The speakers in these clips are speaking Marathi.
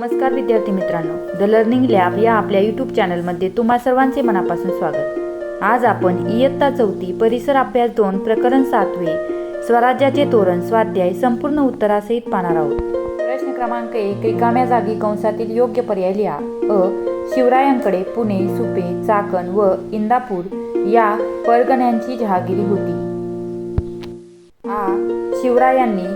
नमस्कार विद्यार्थी मित्रांनो. द लर्निंग लॅब या आपल्या यूट्यूब चॅनलमध्ये तुम्हा सर्वांचे मनापासून स्वागत. आज आपण इयत्ता चौथी परिसर अभ्यास दोन प्रकरण सातवे स्वराज्याचे तोरण स्वाध्याय संपूर्ण उत्तरासहित पाहणार आहोत. प्रश्न क्रमांक एक रिकाम्या जागी कंसातील योग्य पर्याय लिहा. अ शिवरायांकडे पुणे सुपे चाकण व इंदापूर या परगण्यांची जहागिरी होती. आ शिवरायांनी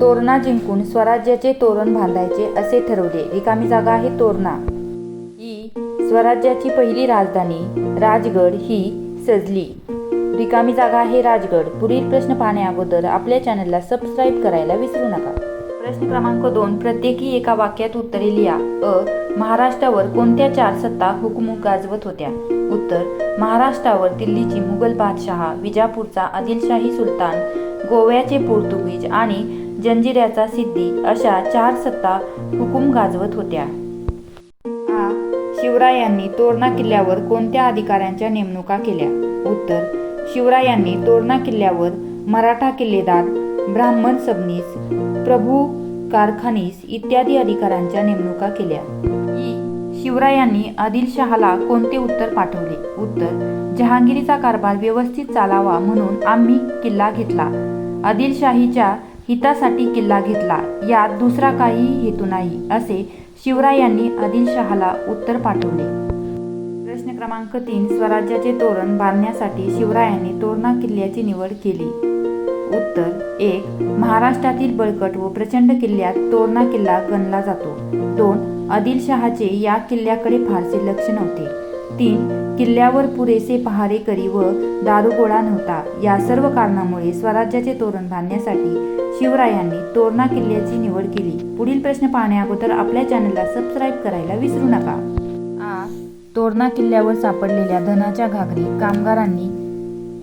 तोरणा जिंकून स्वराज्याचे तोरण बांधायचे असे ठरवले. रिकामी जागा आहे तोरणा. ही स्वराज्याची पहिली राजधानी राजगड ही सजली. रिकामी जागा आहे राजगड. पुढील प्रश्न पाहण्या अगोदर आपल्या चॅनलला सबस्क्राईब करायला विसरू नका. प्रश्न क्रमांक दोन प्रत्येकी एका वाक्यात उत्तरे लिहा. अ. महाराष्ट्रावर कोणत्या चार सत्ता हुकूम गाजवत होत्या? उत्तर. महाराष्ट्रावर दिल्लीची मुघल बादशहा विजापूरचा आदिलशाही सुलतान गोव्याचे पोर्तुगीज आणि जंजिऱ्याचा सिद्धी अशा चार सत्ता हुकूम गाजवत होत्या. आ. शिवरायांनी तोरणा किल्ल्यावर कोणत्या अधिकाऱ्यांच्या नेमणुका केल्या? उत्तर. शिवरायांनी तोरणा किल्ल्यावर मराठा किल्लेदार ब्राह्मण सबनीस प्रभू कारखानीस इत्यादी अधिकाऱ्यांच्या नेमणुका केल्या. शिवरायांनी आदिलशहाला कोणते उत्तर पाठवले? उत्तर जहांगीरीचा कारभार व्यवस्थित चालावा म्हणून आम्ही किल्ला घेतला. आदिलशाहीच्या हितासाठी किल्ला घेतला यात दुसरा काही हेतू नाही असे शिवरायांनी आदिलशहाला उत्तर पाठवले. प्रश्न क्रमांक तीन स्वराज्याचे तोरण बांधण्यासाठी शिवरायांनी तोरणा किल्ल्याची निवड केली. उत्तर एक महाराष्ट्रातील बळकट व प्रचंड किल्ल्यात तोरणा किल्ला गणला जातो. दोन आदिलशहाचे या किल्ल्याकडे फारसे लक्ष नव्हते. तीन किल्ल्यावर पुरेसे पहारेकरी व दारुगोळा नव्हता. या सर्व कारणामुळे स्वराज्याचे तोरण बांधण्यासाठी शिवरायांनी तोरणा किल्ल्याची निवड केली. पुढील प्रश्न पाहण्याअगोदर आपल्या चॅनलला सबस्क्राईब करायला विसरू नका. आ तोरणा किल्ल्यावर सापडलेल्या धनाच्या घागरी कामगारांनी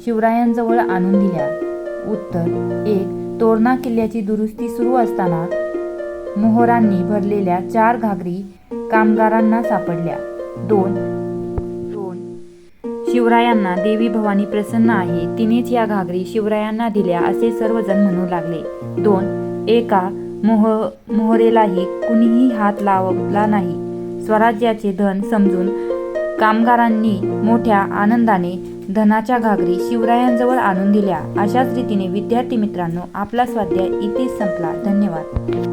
शिवरायांजवळ आणून दिल्या. उत्तर एक तोरणा किल्ल्याची दुरुस्ती सुरू असताना मोहरांनी भरलेल्या चार घागरी कामगारांना सापडल्या. दोन दोन. शिवरायांना देवी भवानी प्रसन्न आहे तिनेच या घागरी शिवरायांना दिल्या असे सर्वजण म्हणू लागले. दोन एका मोह मोहरेलाही कुणीही हात लावला नाही. स्वराज्याचे धन समजून कामगारांनी मोठ्या आनंदाने धनाच्या घागरी शिवरायांजवळ आणून दिल्या. अशाच रीतीने विद्यार्थी मित्रांनो आपला स्वाध्याय इथेच संपला. धन्यवाद.